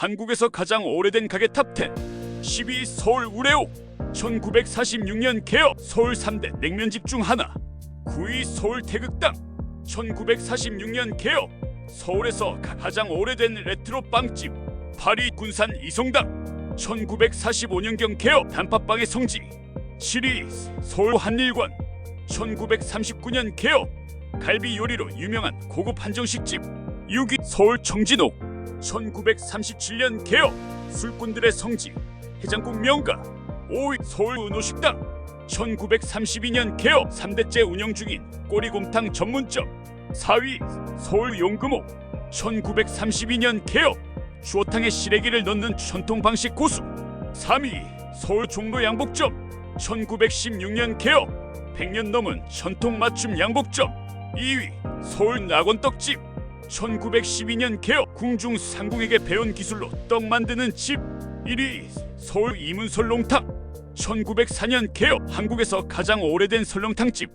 한국에서 가장 오래된 가게 탑10 12 서울 우레오. 1946년 개업. 서울 3대 냉면집 중 하나. 9위 서울 태극당. 1946년 개업. 서울에서 가장 오래된 레트로 빵집. 8위 군산 이송당. 1945년경 개업. 단팥빵의 성지. 7위 서울 한일관. 1939년 개업. 갈비 요리로 유명한 고급 한정식집. 6위 서울 청진옥 1937년 개업 술꾼들의 성지 해장국 명가 5위 서울 은호식당. 1932년 개업 3대째 운영 중인 꼬리곰탕 전문점. 4위 서울 용금옥 1932년 개업 추어탕에 시래기를 넣는 전통 방식 고수. 3위 서울 종로 양복점. 1916년 개업 100년 넘은 전통 맞춤 양복점. 2위 서울 낙원떡집 1912년 개업 궁중 상궁에게 배운 기술로 떡 만드는 집. 1위 서울 이문설렁탕. 1904년 개업 한국에서 가장 오래된 설렁탕집